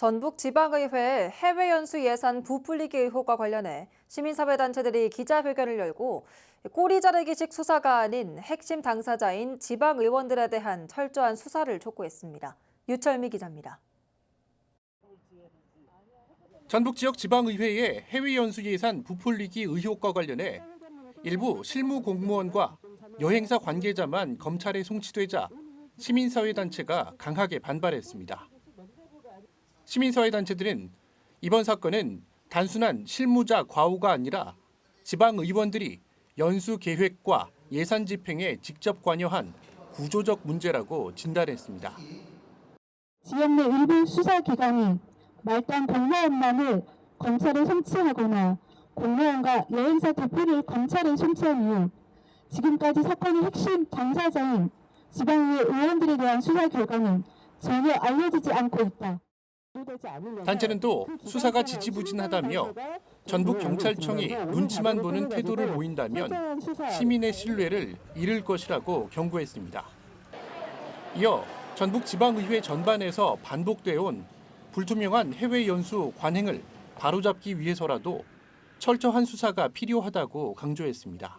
전북지방의회 해외 연수 예산 부풀리기 의혹과 관련해 시민사회단체들이 기자회견을 열고 꼬리 자르기식 수사가 아닌 핵심 당사자인 지방의원들에 대한 철저한 수사를 촉구했습니다. 유철미 기자입니다. 전북 지역 지방의회의 해외 연수 예산 부풀리기 의혹과 관련해 일부 실무 공무원과 여행사 관계자만 검찰에 송치되자 시민사회 단체가 강하게 반발했습니다. 시민사회 단체들은 이번 사건은 단순한 실무자 과오가 아니라 지방 의원들이 연수 계획과 예산 집행에 직접 관여한 구조적 문제라고 진단했습니다. 지역 내 일부 수사기관이 말단 공무원만을 검찰에 송치하거나 공무원과 여행사 대표를 검찰에 송치한 이후 지금까지 사건의 핵심 당사자인 지방의회 의원들에 대한 수사 결과는 전혀 알려지지 않고 있다. 단체는 또 수사가 지지부진하다며 전북 경찰청이 눈치만 보는 태도를 보인다면 시민의 신뢰를 잃을 것이라고 경고했습니다. 이어 전북 지방의회 전반에서 반복되어 온 불투명한 해외 연수 관행을 바로잡기 위해서라도 철저한 수사가 필요하다고 강조했습니다.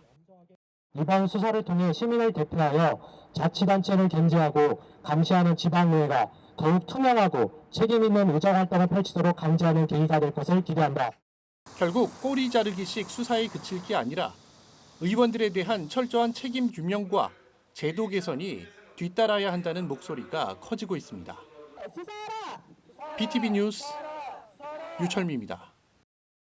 이번 수사를 통해 시민을 대표하여 자치단체를 견제하고 감시하는 지방의회가 더욱 투명하고 책임 있는 의정 활동을 펼치도록 강제하는 계기가 될 것을 기대한다. 결국 꼬리 자르기식 수사에 그칠 게 아니라 의원들에 대한 철저한 책임 규명과 제도 개선이 뒤따라야 한다는 목소리가 커지고 있습니다. BTV 뉴스 유철미입니다.